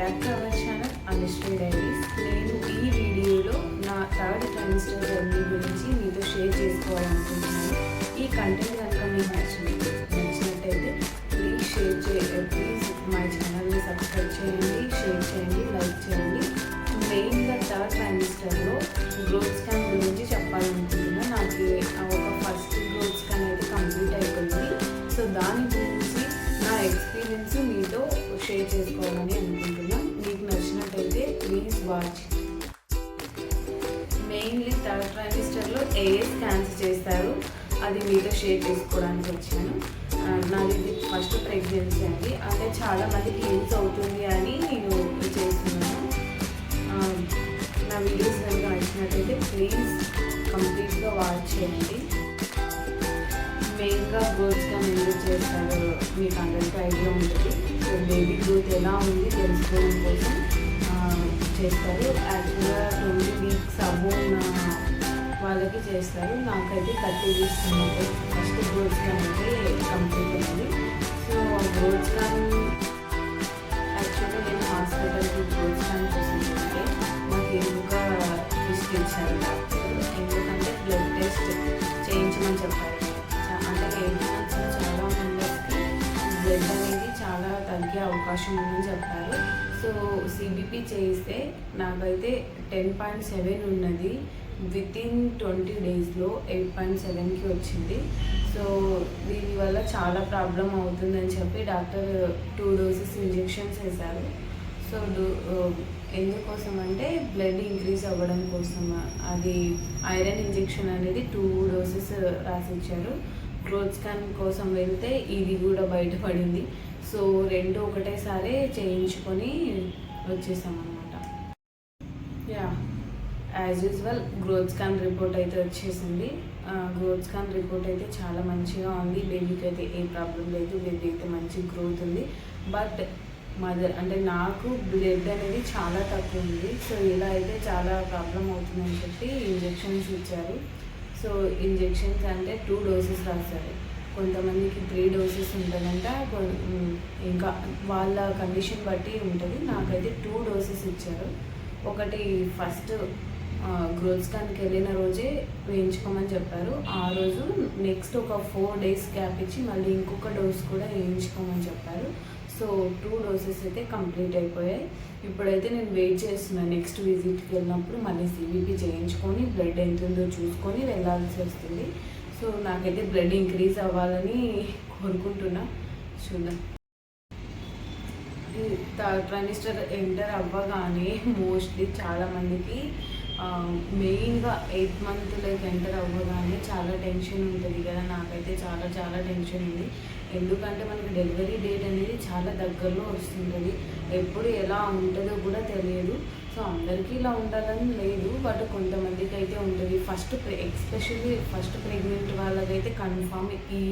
Alberto Rocha. Watch. Mainly third ట్రైమిస్టర్లో ఏఏ cancel చేస్తారు. అది మీతో షేర్ చేసుకోవడానికి వచ్చాను. నాది ఇది ఫస్ట్ ప్రెగ్నెన్సీ అండి. అంటే చాలా మందికి యూజ్ అవుతుంది అని నేను చేస్తున్నాను. Um, నా వీడియోస్ కనుక నచ్చినట్లయితే ప్లీజ్ కంప్లీట్గా వాచ్ చేయండి. మెయిన్గా గ్రోత్ కానీ ఎందుకు చేస్తారో. మీకు అందరికీ ఐడియా ఉంటుంది. సో బేబీ గ్రోత్ ఎలా ఉంది తెలుసుకోవడం కోసం చేస్తారు. యాక్చువల్గా ట్వంటీ వీక్స్ అబో ఉన్న వాళ్ళకి చేస్తారు. నాకైతే థర్టీ వీక్స్ ఉన్నట్టు. ఫస్ట్ గ్రోత్ స్కాన్ అయితే కంప్లీట్ అయింది. సో గ్రోత్ స్కాన్ యాక్చువల్గా నేను హాస్పిటల్కి గ్రోత్ స్కాన్ కోసం నాకు ఎందుక లిస్ట్ ఇచ్చారు ఎందుకంటే బ్లడ్ టెస్ట్ చేయించమని చెప్పారు. అంటే ఏంటి మంత్స్ చాలా మందికి బ్లడ్ అనేది చాలా తగ్గే అవకాశం ఉందని చెప్పారు. సో సిబిపి చేయిస్తే నాకైతే టెన్ పాయింట్ సెవెన్ ఉన్నది. విత్ ఇన్ ట్వంటీ డేస్లో ఎయిట్ పాయింట్ సెవెన్కి వచ్చింది. సో దీనివల్ల చాలా ప్రాబ్లం అవుతుందని చెప్పి డాక్టర్ టూ డోసెస్ ఇంజెక్షన్స్ వేశారు సో ఎందుకోసం అంటే బ్లడ్ ఇంక్రీజ్ అవ్వడం కోసం. అది ఐరన్ ఇంజెక్షన్ అనేది టూ డోసెస్ రాసిచ్చారు. గ్రోత్ స్కాన్ కోసం వెళ్తే ఇది కూడా బయటపడింది. సో రెండు ఒకటేసారి చేయించుకొని వచ్చేసామన్నమాట. Yeah as usual growth scan report అయితే వచ్చేసింది. గ్రోత్ స్కాన్ రిపోర్ట్ అయితే చాలా మంచిగా ఉంది. బేబీకి అయితే ఏ ప్రాబ్లం లేదు. బేబీ అయితే మంచి గ్రోత్ ఉంది. బట్ మదర్ అంటే నాకు బ్లడ్ అనేది చాలా తక్కువ ఉంది. సో ఇలా అయితే చాలా ప్రాబ్లం అవుతుందని చెప్పి ఇంజెక్షన్స్ ఇచ్చారు. సో ఇంజెక్షన్స్ అంటే టూ డోసెస్ రాశారు. కొంతమందికి త్రీ డోసెస్ ఉంటుందంట ఇంకా వాళ్ళ కండిషన్ బట్టి ఉంటుంది. నాకైతే టూ డోసెస్ ఇచ్చారు. ఒకటి ఫస్ట్ గ్రోత్ స్కాన్కి వెళ్ళిన రోజే వేయించుకోమని చెప్పారు. ఆ రోజు నెక్స్ట్ ఒక ఫోర్ డేస్ గ్యాప్ ఇచ్చి మళ్ళీ ఇంకొక డోస్ కూడా వేయించుకోమని చెప్పారు. సో టూ డోసెస్ అయితే కంప్లీట్ అయిపోయాయి. ఇప్పుడైతే నేను వెయిట్ చేస్తున్నాను నెక్స్ట్ విజిట్కి వెళ్ళినప్పుడు మళ్ళీ సిబిపి చేయించుకొని బ్లడ్ ఎంత ఉందో చూసుకొని వెళ్ళాల్సి వస్తుంది. సో నాకైతే బ్లడ్ ఇంక్రీజ్ అవ్వాలని కోరుకుంటున్నా. చూద్దాం. థర్డ్ ట్రైమిస్టర్ ఎంటర్ అవ్వగానే మోస్ట్లీ చాలామందికి మెయిన్గా ఎయిత్ లైఫ్ ఎంటర్ అవ్వగానే చాలా టెన్షన్ ఉంటుంది కదా. నాకైతే చాలా చాలా టెన్షన్ ఉంది. ఎందుకంటే మనకి డెలివరీ డేట్ అనేది చాలా దగ్గరలో వస్తుంటుంది. ఎప్పుడు ఎలా ఉంటుందో కూడా తెలియదు. సో అందరికీ ఇలా ఉండాలని లేదు బట్ కొంతమందికి అయితే ఉంటుంది ఫస్ట్ ఎక్స్పెషల్లీ ఫస్ట్ ప్రెగ్నెంట్ వాళ్ళకైతే కన్ఫామ్ ఈ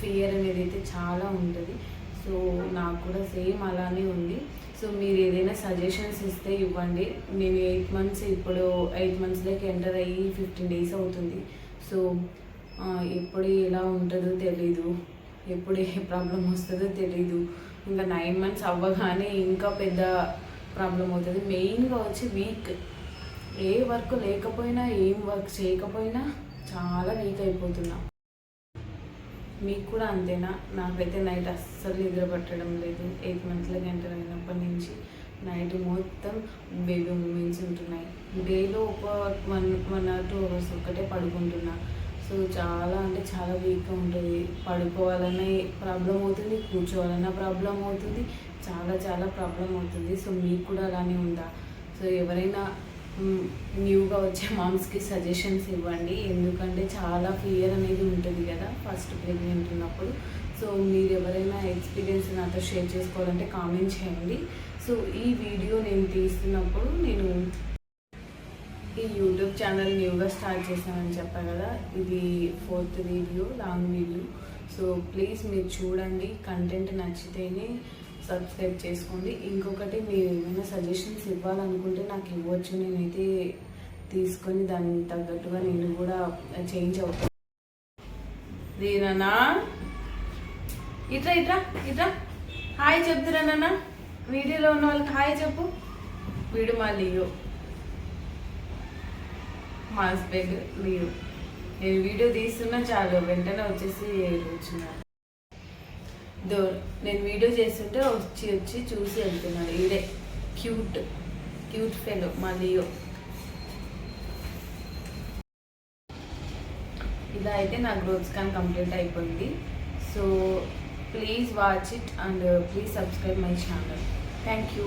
ఫియర్ అనేది అయితే చాలా ఉంటుంది. సో నాకు కూడా సేమ్ అలానే ఉంది. సో మీరు ఏదైనా సజెషన్స్ ఇస్తే ఇవ్వండి. నేను ఎయిట్ మంత్స్ ఇప్పుడు ఎయిట్ మంత్స్లోకి ఎంటర్ అయ్యి ఫిఫ్టీన్ డేస్ అవుతుంది. సో ఎప్పుడు ఎలా ఉంటుందో తెలీదు. ఎప్పుడు ఏ ప్రాబ్లం వస్తుందో తెలీదు. ఇంకా నైన్ మంత్స్ అవ్వగానే ఇంకా పెద్ద ప్రాబ్లం అవుతుంది. మెయిన్గా వచ్చి వీక్. ఏ వర్క్ లేకపోయినా ఏం వర్క్ చేయకపోయినా చాలా వీక్ అయిపోతున్నా. మీకు కూడా అంతేనా? నాకైతే నైట్ అస్సలు నిద్ర పట్టడం లేదు. ఎయిట్ మంత్ల ఎంటర్ అయినప్పటి నుంచి నైట్ మొత్తం బేబీ మూమెంట్స్ ఉంటున్నాయి. డేలో ఒక one one or two hours ఒక్కటే పడుకుంటున్నా. సో చాలా అంటే చాలా వీక్గా ఉంటుంది. పడుకోవాలనే ప్రాబ్లం అవుతుంది కూర్చోవాలన్నా ప్రాబ్లం అవుతుంది చాలా చాలా ప్రాబ్లం అవుతుంది. సో మీకు కూడా అలానే ఉందా? సో ఎవరైనా న్యూగా వచ్చే మామ్స్కి సజెషన్స్ ఇవ్వండి. ఎందుకంటే చాలా ఫియర్ అనేది ఉంటుంది కదా ఫస్ట్ ప్రెగ్నెంట్ ఉన్నప్పుడు. సో మీరు ఎవరైనా ఎక్స్పీరియన్స్ నాతో షేర్ చేసుకోవాలంటే కామెంట్ చేయండి. సో ఈ వీడియో నేను తీస్తున్నప్పుడు నేను ఛానల్ న్యూగా స్టార్ట్ చేసామని చెప్పాను కదా ఇది fourth video long video so please మీరు చూడండి కంటెంట్ నచ్చితేనే సబ్స్క్రైబ్ చేసుకోండి. ఇంకొకటి మీరు ఏమైనా సజెషన్స్ ఇవ్వాలనుకుంటే నాకు ఇవ్వచ్చు. నేనైతే తీసుకొని దానికి తగ్గట్టుగా నేను కూడా చేంజ్ అవుతాను రీనా ఇట్రా ఇట్రా ఇట్రా. హాయ్ చెప్తురా నాన్న. వీడియోలో ఉన్న వాళ్ళకి హాయ్ చెప్పు. వీడు మా మా హస్బెండ్ లియో నేను వీడియో తీస్తున్నా చాలు వెంటనే వచ్చేసి కూర్చున్నాను దో నేను వీడియో చేస్తుంటే వచ్చి వచ్చి చూసి వెళ్తున్నాడు ఇదే క్యూట్ క్యూట్ ఫెలో మా లియో. ఇలా అయితే నా గ్రోత్ స్కాన్ కంప్లీట్ అయిపోయింది. So please watch it and please subscribe my channel thank you